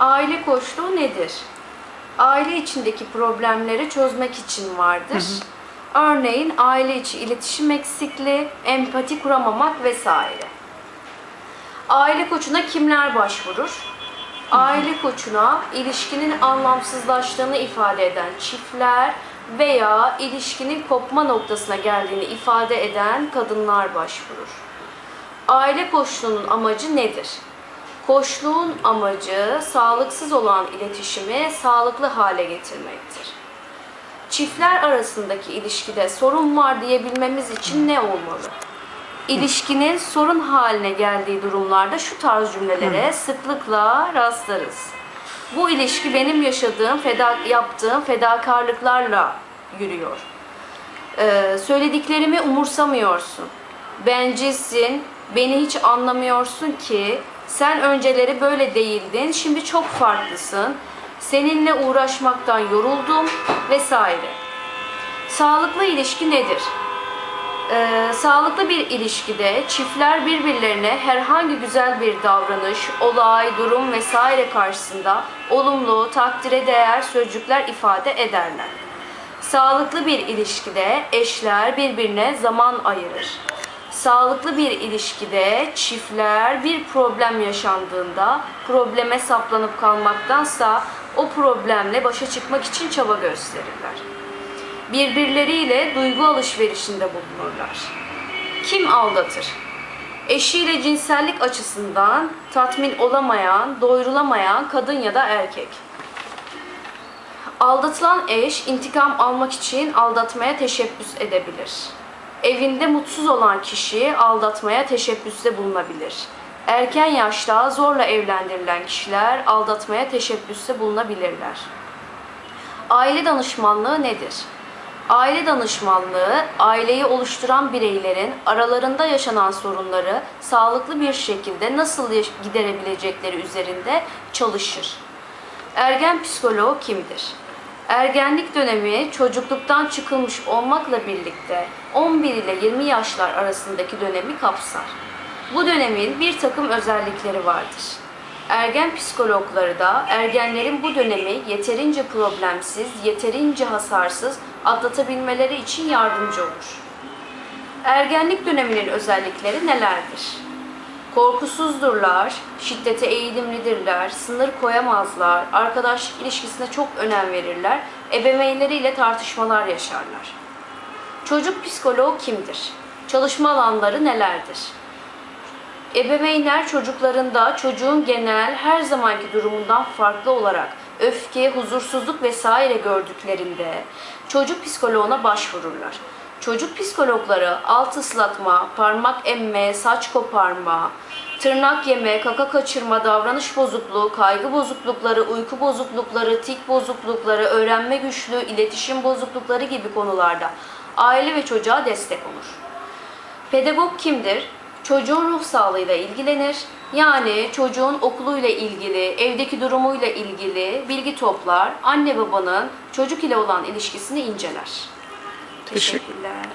Aile koçluğu nedir? Aile içindeki problemleri çözmek için vardır. Örneğin aile içi iletişim eksikliği, empati kuramamak vesaire. Aile koçuna kimler başvurur? Aile koçuna ilişkinin anlamsızlaştığını ifade eden çiftler veya ilişkinin kopma noktasına geldiğini ifade eden kadınlar başvurur. Aile koçluğunun amacı nedir? Koçluğun amacı sağlıksız olan iletişimi sağlıklı hale getirmektir. Çiftler arasındaki ilişkide sorun var diyebilmemiz için ne olmalı? İlişkinin sorun haline geldiği durumlarda şu tarz cümlelere sıklıkla rastlarız. Bu ilişki benim yaşadığım, feda, yaptığım fedakarlıklarla yürüyor. Ee, söylediklerimi umursamıyorsun. Bencilsin, beni hiç anlamıyorsun ki. Sen önceleri böyle değildin, şimdi çok farklısın. Seninle uğraşmaktan yoruldum vesaire. Sağlıklı ilişki nedir? Ee, sağlıklı bir ilişkide çiftler birbirlerine herhangi güzel bir davranış, olay, durum vesaire karşısında olumlu, takdire değer sözcükler ifade ederler. Sağlıklı bir ilişkide eşler birbirine zaman ayırır. Sağlıklı bir ilişkide çiftler bir problem yaşandığında probleme saplanıp kalmaktansa o problemle başa çıkmak için çaba gösterirler birbirleriyle duygu alışverişinde bulunurlar. Kim aldatır? Eşiyle cinsellik açısından tatmin olamayan, doyurulamayan kadın ya da erkek. Aldatılan eş intikam almak için aldatmaya teşebbüs edebilir. Evinde mutsuz olan kişi aldatmaya teşebbüste bulunabilir. Erken yaşta zorla evlendirilen kişiler aldatmaya teşebbüste bulunabilirler. Aile danışmanlığı nedir? Aile danışmanlığı, aileyi oluşturan bireylerin aralarında yaşanan sorunları sağlıklı bir şekilde nasıl giderebilecekleri üzerinde çalışır. Ergen psikoloğu kimdir? Ergenlik dönemi çocukluktan çıkılmış olmakla birlikte 11 ile 20 yaşlar arasındaki dönemi kapsar. Bu dönemin bir takım özellikleri vardır. Ergen psikologları da ergenlerin bu dönemi yeterince problemsiz, yeterince hasarsız atlatabilmeleri için yardımcı olur. Ergenlik döneminin özellikleri nelerdir? Korkusuzdurlar, şiddete eğilimlidirler, sınır koyamazlar, arkadaşlık ilişkisine çok önem verirler, ebeveynleriyle tartışmalar yaşarlar. Çocuk psikoloğu kimdir? Çalışma alanları nelerdir? Ebeveynler çocuklarında çocuğun genel her zamanki durumundan farklı olarak öfke, huzursuzluk vesaire gördüklerinde çocuk psikoloğuna başvururlar. Çocuk psikologları alt ıslatma, parmak emme, saç koparma, tırnak yeme, kaka kaçırma, davranış bozukluğu, kaygı bozuklukları, uyku bozuklukları, tik bozuklukları, öğrenme güçlüğü, iletişim bozuklukları gibi konularda aile ve çocuğa destek olur. Pedagog kimdir? Çocuğun ruh sağlığıyla ilgilenir. Yani çocuğun okuluyla ilgili, evdeki durumuyla ilgili bilgi toplar. Anne babanın çocuk ile olan ilişkisini inceler. Teşekkür- Teşekkürler.